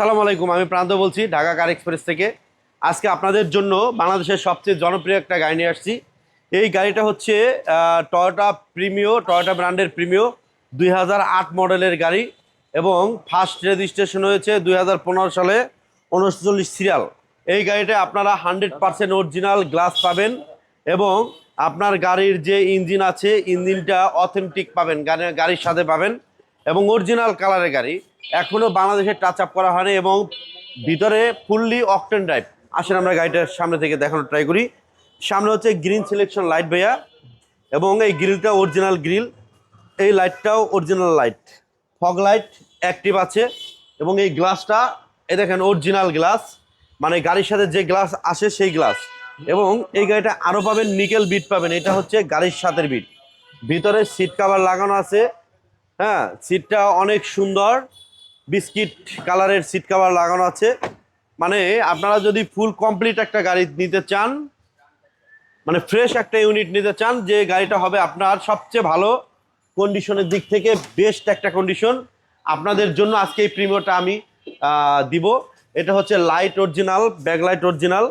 আসসালামু আলাইকুম, আমি প্রান্ত বলছি ঢাকা কার এক্সপ্রেস থেকে। আজকে আপনাদের জন্য বাংলাদেশের সবচেয়ে জনপ্রিয় একটা গাড়ি নিয়ে আসছি। এই গাড়িটা হচ্ছে টয়োটা প্রিমিও টয়োটা ব্র্যান্ডের প্রিমিও দুই হাজার আট মডেলের গাড়ি এবং ফার্স্ট রেজিস্ট্রেশন হয়েছে দুই হাজার পনেরো সালে, উনচল্লিশ সিরিয়াল এই গাড়িটা আপনারা হান্ড্রেড পার্সেন্ট অরিজিনাল গ্লাস পাবেন এবং আপনার গাড়ির যে ইঞ্জিন আছে, ইঞ্জিনটা অথেন্টিক পাবেন, গাড়ি- গাড়ির সাথে পাবেন এবং অরিজিনাল কালারের গাড়ি। এখনও বাংলাদেশে টাচ আপ করা হয়নি এবং ভিতরে ফুললি অকটেন ড্রাইভ আসেন আমরা গাড়িটার সামনে থেকে দেখানোর ট্রাই করি। সামনে হচ্ছে গ্রিন সিলেকশন লাইট ভাইয়া। এবং এই গ্রিলটা অরিজিনাল গ্রিল এই লাইটটাও original light fog light active আছে। এবং এই গ্লাসটা এ দেখেন অরিজিনাল গ্লাস মানে গাড়ির সাথে যে গ্লাস আসে সেই গ্লাস এবং এই গাড়িটা আরও পাবেন নিকেল বিট পাবেন। এটা হচ্ছে গাড়ির সাথের বিট ভিতরে সিট কাভার লাগানো আছে। হ্যাঁ সিটটা অনেক সুন্দর। বিস্কিট কালারের সিট কাভার লাগানো আছে। মানে আপনারা যদি ফুল কমপ্লিট একটা গাড়ি নিতে চান মানে ফ্রেশ একটা ইউনিট নিতে চান, যে গাড়িটা হবে আপনার সবচেয়ে ভালো কন্ডিশনের দিক থেকে বেস্ট একটা কন্ডিশন আপনাদের জন্য আজকে এই প্রিমিয়ারটা আমি দিব। এটা হচ্ছে light original back light original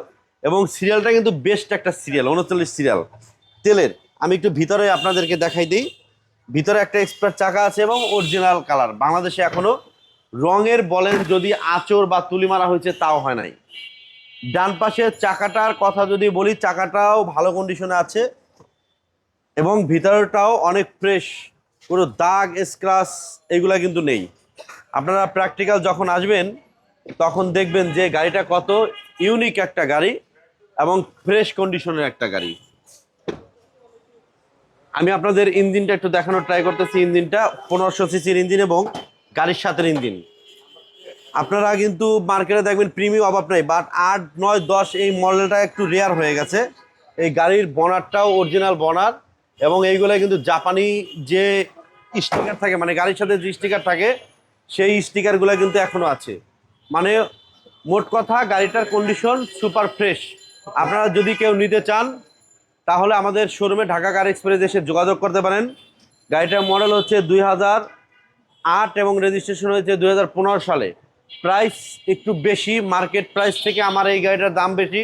এবং সিরিয়ালটা কিন্তু বেস্ট একটা সিরিয়াল উনচল্লিশ সিরিয়াল তেলের, আমি একটু ভিতরে আপনাদেরকে দেখাই দিই। ভিতরে একটা এক্সপার্ট চাকা আছে এবং অরিজিনাল কালার বাংলাদেশে এখনও রঙের বলেন যদি আঁচড় বা তুলি মারা হয়েছে, তাও হয় নাই। ডান পাশের চাকাটার কথা যদি বলি, চাকাটাও ভালো কন্ডিশনে আছে এবং ভিতরটাও অনেক ফ্রেশ কোনো দাগ স্ক্রাচ এগুলা কিন্তু নেই। আপনারা প্র্যাকটিক্যাল যখন আসবেন, তখন দেখবেন যে গাড়িটা কত ইউনিক একটা গাড়ি এবং ফ্রেশ কন্ডিশনের একটা গাড়ি। আমি আপনাদের ইঞ্জিনটা একটু দেখানোর ট্রাই করতেছি। ইঞ্জিনটা পনেরোশো সিসির ইঞ্জিন এবং গাড়ির সাথের ইঞ্জিন। আপনারা কিন্তু মার্কেটে দেখবেন প্রিমিয়াম অভাব নাই বাট আট, নয়, দশ এই মডেলটা একটু রেয়ার হয়ে গেছে। এই গাড়ির বনারটাও অরিজিনাল বনার এবং এইগুলো কিন্তু জাপানি যে স্টিকার থাকে মানে গাড়ির সাথে যে স্টিকার থাকে, সেই স্টিকারগুলো কিন্তু এখনও আছে। মানে মোট কথা, গাড়িটার কন্ডিশন সুপার ফ্রেশ আপনারা যদি কেউ নিতে চান, তাহলে আমাদের শোরুমে ঢাকা কার এক্সপ্রেস এসে যোগাযোগ করতে পারেন। গাড়িটার মডেল হচ্ছে দুই হাজার আট এবং রেজিস্ট্রেশন হয়েছে দুই হাজার পনেরো সালে। প্রাইস একটু বেশি মার্কেট প্রাইস থেকে আমার এই গাড়িটার দাম বেশি।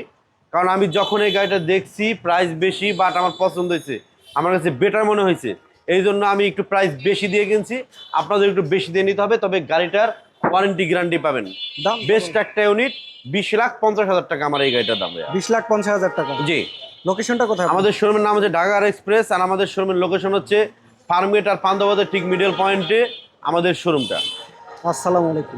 কারণ আমি যখন এই গাড়িটা দেখছি প্রাইস বেশি বাট আমার পছন্দ হয়েছে। আমার কাছে বেটার মনে হয়েছে। এই জন্য আমি একটু প্রাইস বেশি দিয়ে কিনছি। আপনাদের একটু বেশি দিয়ে নিতে হবে তবে গাড়িটার ওয়ারেন্টি গ্যারান্টি পাবেন। দাম বেস্ট একটা ইউনিট বিশ লাখ পঞ্চাশ হাজার টাকা আমার এই গাড়িটার দাম বিশ লাখ পঞ্চাশ হাজার টাকা। জি। লোকেশনটা কোথায়? আমাদের শোরুমের নাম হচ্ছে ঢাকা এক্সপ্রেস আর আমাদের শোরুমের লোকেশন হচ্ছে ফার্মগেট আর পান্দাবাদের ঠিক মিডল পয়েন্টে আমাদের শোরুমটা আসসালামু আলাইকুম।